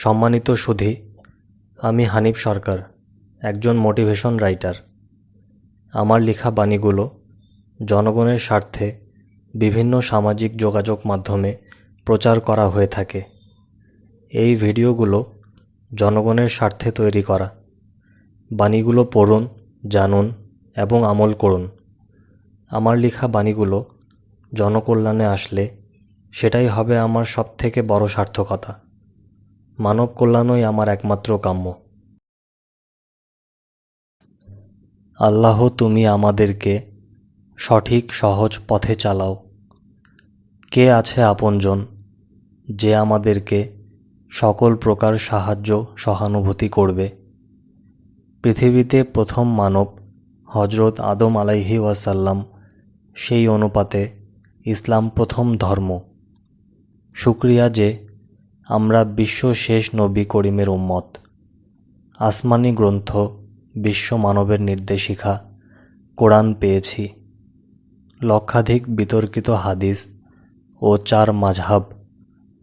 সম্মানিত সুধী, আমি হানিফ সরকার, একজন মোটিভেশন রাইটার। আমার লেখা বাণীগুলো জনগণের স্বার্থে বিভিন্ন সামাজিক যোগাযোগ মাধ্যমে প্রচার করা হয়ে থাকে। এই ভিডিওগুলো জনগণের স্বার্থে তৈরি করা। বাণীগুলো পড়ুন, জানুন এবং আমল করুন। আমার লেখা বাণীগুলো জনকল্যাণে আসলে সেটাই হবে আমার সবথেকে বড় সার্থকতা। মানব কল্যাণই আমার একমাত্র কাম্য। আল্লাহ, তুমি আমাদেরকে সঠিক, সহজ পথে চালাও। কে আছে আপনজন যে আমাদেরকে সকল প্রকার সাহায্য, সহানুভূতি করবে? পৃথিবীতে প্রথম মানব হজরত আদম আলাইহি ওয়াসাল্লাম, সেই অনুপাতে ইসলাম প্রথম ধর্ম। শুক্রিয়া যে আমরা বিশ্ব শেষ নবী করিমের উম্মত। আসমানি গ্রন্থ, বিশ্ব মানবের নির্দেশিকা, কোরআন পেয়েছি। লক্ষাধিক বিতর্কিত হাদিস ও চার মাঝহাব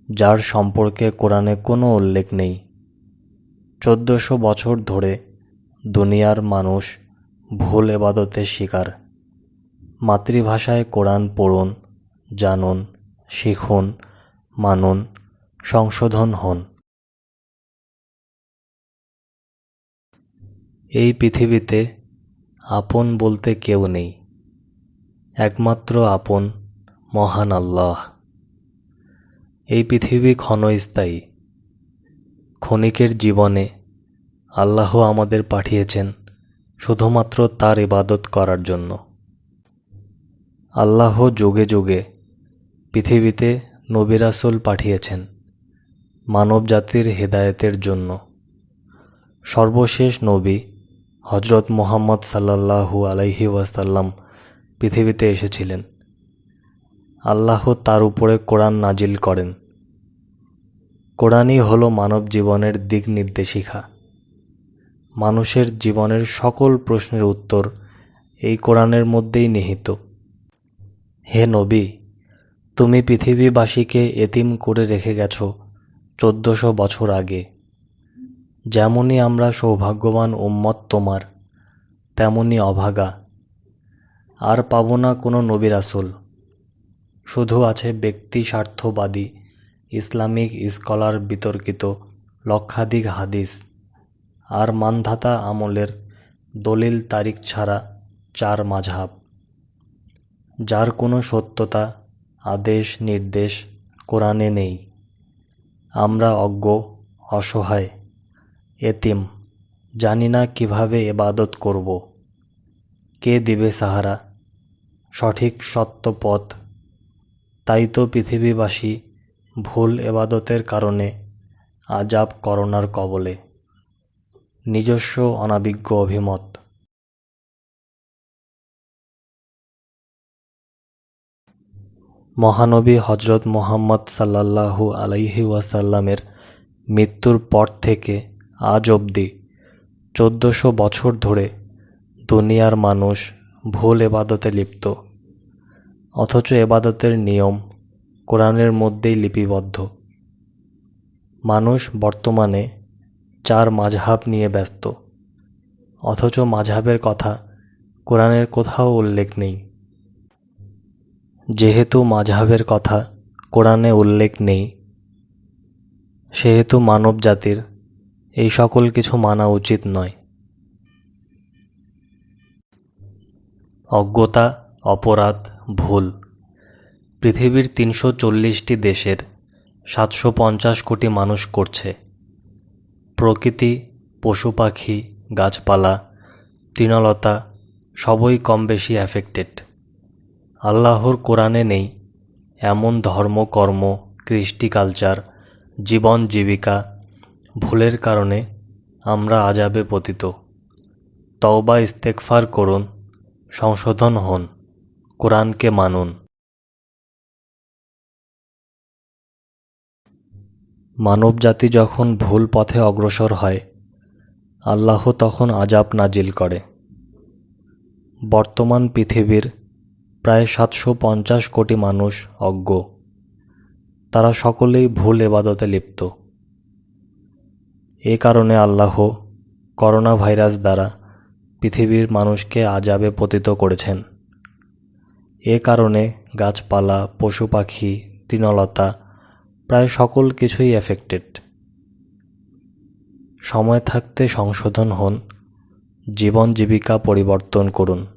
যার সম্পর্কে কোরআনে কোনো উল্লেখ নেই। চোদ্দোশো বছর ধরে দুনিয়ার মানুষ ভুল এবাদতের শিকার। মাতৃভাষায় কোরআন পড়ুন, জানুন, শিখুন, মানুন সংশোধন হন। এই পৃথিবীতে আপন বলতে কেউ নেই। একমাত্র আপন মহান আল্লাহ। এই পৃথিবী ক্ষণস্থায়ী। ক্ষণিকের জীবনে আল্লাহ আমাদের পাঠিয়েছেন শুধুমাত্র তার ইবাদত করার জন্য। আল্লাহ যুগে যুগে পৃথিবীতে নবিরাসুল পাঠিয়েছেন। মানব জাতির হেদায়েতের জন্য। সর্বশেষ নবী হজরত মোহাম্মদ সাল্লাল্লাহু আলাইহি ওয়াসাল্লাম পৃথিবীতে এসেছিলেন। আল্লাহ তার উপরে কোরআন নাজিল করেন। কোরআনই হলো মানব জীবনের দিক নির্দেশিকা। মানুষের জীবনের সকল প্রশ্নের উত্তর এই কোরআনের মধ্যেই নিহিত। হে নবী, তুমি পৃথিবীবাসীকে এতিম করে রেখে গেছ চোদ্দশো বছর আগে। যেমনই আমরা সৌভাগ্যবান উম্মত তোমার, তেমনই অভাগা। আর পাব না কোনো নবী রাসুল শুধু আছে ব্যক্তি স্বার্থবাদী, ইসলামিক স্কলার বিতর্কিত, লক্ষাধিক হাদিস। আর মানধাতা আমলের দলিল তারিখ ছাড়া চার মাঝহাব। যার কোনো সত্যতা, আদেশ, নির্দেশ কোরআনে নেই। আমরা অজ্ঞ, অসহায়, এতিম, জানি না কীভাবে এবাদত করব। কে দিবে সাহারা? সঠিক সত্য পথ। তাই তো পৃথিবীবাসী ভুল এবাদতের কারণে আজাব করোনার কবলে। নিজস্ব অনাবিজ্ঞ অভিমত। মহানবী হজরত মোহাম্মদ সাল্লাল্লাহু আলাইহি ওয়াসাল্লামের মৃত্যুর পর থেকে আজ অবধি চোদ্দোশো বছর ধরে দুনিয়ার মানুষ ভুল এবাদতে লিপ্ত। অথচ এবাদতের নিয়ম কোরআনের মধ্যেই লিপিবদ্ধ। মানুষ বর্তমানে চার মাঝহাব নিয়ে ব্যস্ত। অথচ মাঝহাবের কথা কোরআনের কোথাও উল্লেখ নেই। যেহেতু মাঝহাবের কথা কোরআনে উল্লেখ নেই, সেহেতু মানব জাতির এই সকল কিছু মানা উচিত নয়। অজ্ঞতা, অপরাধ, ভুল। পৃথিবীর তিনশো চল্লিশটি দেশের সাতশো পঞ্চাশ কোটি মানুষ করছে। প্রকৃতি, পশু পাখি, গাছপালা, তৃণলতা সবই কম বেশি অ্যাফেক্টেড আল্লাহর কোরআনে নেই। এমন ধর্ম, কর্ম, কৃষ্টি কালচার, জীবন জীবিকা, ভুলের কারণে আমরা আজাবে পতিত। তওবা ইস্তেকফার করুন, সংশোধন হন, কোরআনকে মানুন। মানবজাতি যখন ভুল পথে অগ্রসর হয়, আল্লাহ তখন আজাব নাজিল করে। বর্তমান পৃথিবীর প্রায় সাতশো পঞ্চাশ কোটি মানুষ অজ্ঞ। তারা সকলেই ভুল এবাদতে লিপ্ত। এ কারণে আল্লাহ করোনা ভাইরাস দ্বারা পৃথিবীর মানুষকে আজাবে পতিত করেছেন। এ কারণে গাছপালা, পশু পাখি, তৃণলতা প্রায় সকল কিছুই এফেক্টেড। সময় থাকতে সংশোধন হন, জীবন জীবিকা পরিবর্তন করুন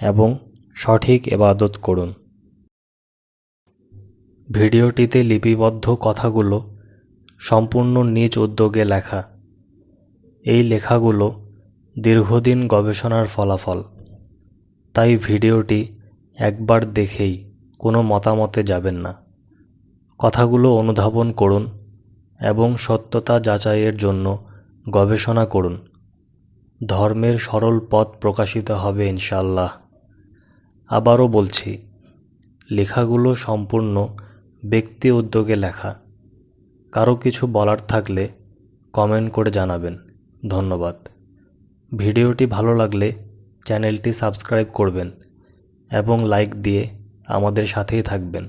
এবং সঠিক এবাদত করুন। ভিডিওটিতে লিপিবদ্ধ কথাগুলো সম্পূর্ণ নিজ উদ্যোগে লেখা। এই লেখাগুলো দীর্ঘদিন গবেষণার ফলাফল। তাই ভিডিওটি একবার দেখেই কোনো মতামতে যাবেন না। কথাগুলো অনুধাবন করুন এবং সত্যতা যাচাইয়ের জন্য গবেষণা করুন। ধর্মের সরল পথ প্রকাশিত হবে ইনশাল্লাহ আবারও বলছি, লেখাগুলো সম্পূর্ণ ব্যক্তি উদ্যোগে লেখা। কারও কিছু বলার থাকলে কমেন্ট করে জানাবেন। ধন্যবাদ। ভিডিওটি ভালো লাগলে চ্যানেলটি সাবস্ক্রাইব করবেন এবং লাইক দিয়ে আমাদের সাথেই থাকবেন।